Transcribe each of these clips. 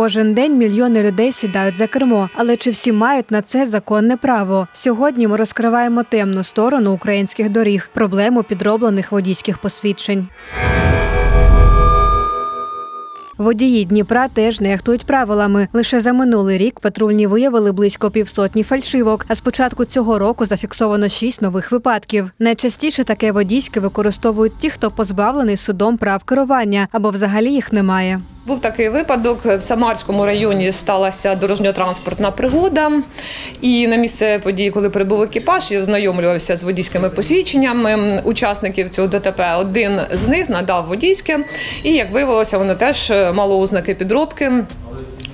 Кожен день мільйони людей сідають за кермо, але чи всі мають на це законне право? Сьогодні ми розкриваємо темну сторону українських доріг, проблему підроблених водійських посвідчень. Водії Дніпра теж нехтують правилами. Лише за минулий рік патрульні виявили близько півсотні фальшивок. А з початку цього року зафіксовано шість нових випадків. Найчастіше таке водійське використовують ті, хто позбавлений судом прав керування або взагалі їх немає. Був такий випадок в Самарському районі сталася дорожньо-транспортна пригода. І на місце події, коли прибув екіпаж, я ознайомлювався з водійськими посвідченнями учасників цього ДТП. Один з них надав водійське, і як виявилося, воно теж мало ознаки підробки.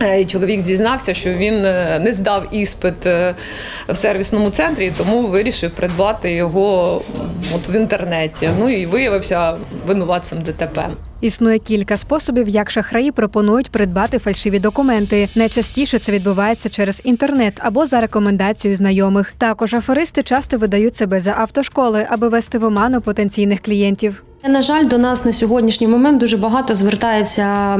Е, і Чоловік зізнався, що він е, не здав іспит е, в сервісному центрі, тому вирішив придбати його от в інтернеті. Ну і виявився винуватцем ДТП. Існує кілька способів, як шахраї пропонують придбати фальшиві документи. Найчастіше це відбувається через інтернет або за рекомендацією знайомих. Також аферисти часто видають себе за автошколи, аби вести в оману потенційних клієнтів. На жаль, до нас на сьогоднішній момент дуже багато звертається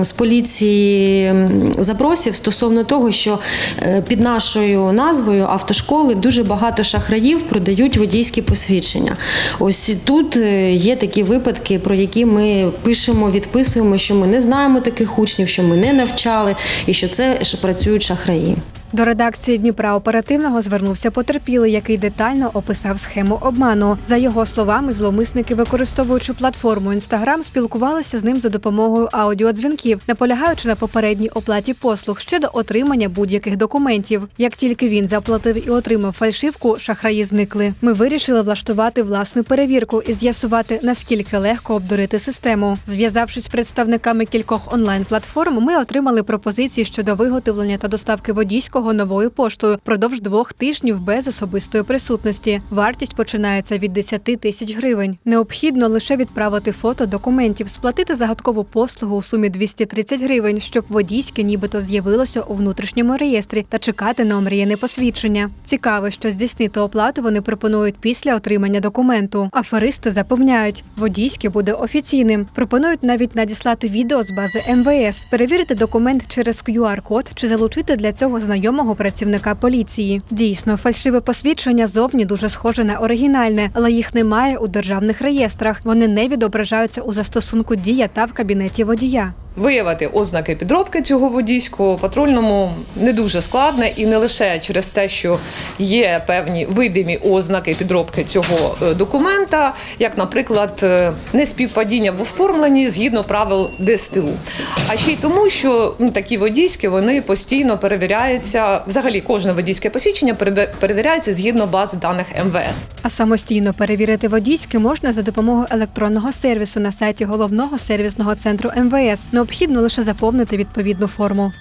з поліції запросів стосовно того, що е, під нашою назвою автошколи дуже багато шахраїв продають водійські посвідчення. Ось тут е, є такі випадки, про які ми пишемо, відписуємо, що ми не знаємо таких учнів, що ми не навчали, і що це працюють шахраї. До редакції Дніпра оперативного звернувся потерпілий, який детально описав схему обману. За його словами, зловмисники, використовуючи платформу Інстаграм, спілкувалися з ним за допомогою аудіодзвінків, наполягаючи на попередній оплаті послуг щодо отримання будь-яких документів. Як тільки він заплатив і отримав фальшивку, шахраї зникли. Ми вирішили влаштувати власну перевірку і з'ясувати наскільки легко обдурити систему. Зв'язавшись з представниками кількох онлайн-платформ, ми отримали пропозиції щодо виготовлення та доставки водійського новою поштою впродовж двох тижнів без особистої присутності. Вартість починається від 10 тисяч гривень. Необхідно лише відправити фото документів, сплатити загадкову послугу у сумі 230 гривень, щоб водійське нібито з'явилося у внутрішньому реєстрі та чекати на омріяне посвідчення. Цікаво, що здійснити оплату вони пропонують після отримання документу. Аферисти запевняють, водійське буде офіційним. Пропонують навіть надіслати відео з бази МВС, перевірити документ через QR-код чи залучити для цього знайомого працівника поліції. Дійсно, фальшиве посвідчення зовні дуже схоже на оригінальне, але їх немає у державних реєстрах. Вони не відображаються у застосунку дія та в кабінеті водія. Виявити ознаки підробки цього водійського патрульному не дуже складно, і не лише через те, що є певні видимі ознаки підробки цього е, документа, як, наприклад, е, неспівпадіння в оформленні згідно правил ДСТУ. А ще й тому, що ну, такі водійські вони постійно перевіряються. Взагалі, кожне водійське посвідчення перевіряється згідно бази даних МВС. А самостійно перевірити водійське можна за допомогою електронного сервісу на сайті головного сервісного центру МВС. Необхідно лише заповнити відповідну форму.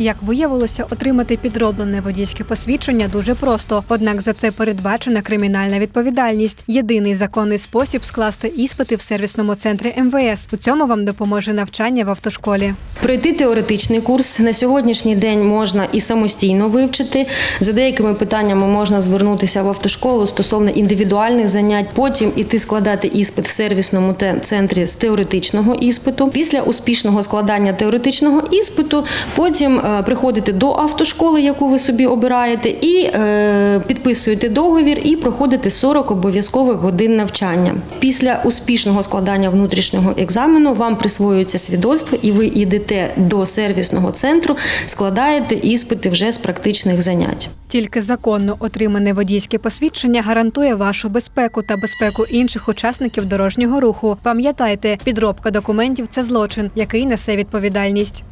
Як виявилося, отримати підроблене водійське посвідчення дуже просто, однак за це передбачена кримінальна відповідальність. Єдиний законний спосіб скласти іспити в сервісному центрі МВС. У цьому вам допоможе навчання в автошколі. Пройти теоретичний курс на сьогоднішній день можна і самостійно вивчити. За деякими питаннями можна звернутися в автошколу стосовно індивідуальних занять. Потім іти складати іспит в сервісному центрі з теоретичного іспиту. Після успішного складання теоретичного іспиту, потім е, приходите до автошколи, яку ви собі обираєте, і е, підписуєте договір і проходите 40 обов'язкових годин навчання. Після успішного складання внутрішнього екзамену вам присвоюється свідоцтво, і ви йдете до сервісного центру, складаєте іспити вже з практичних занять. Тільки законно отримане водійське посвідчення гарантує вашу безпеку та безпеку інших учасників дорожнього руху. Пам'ятайте, підробка документів це злочин, який несе відповідальність.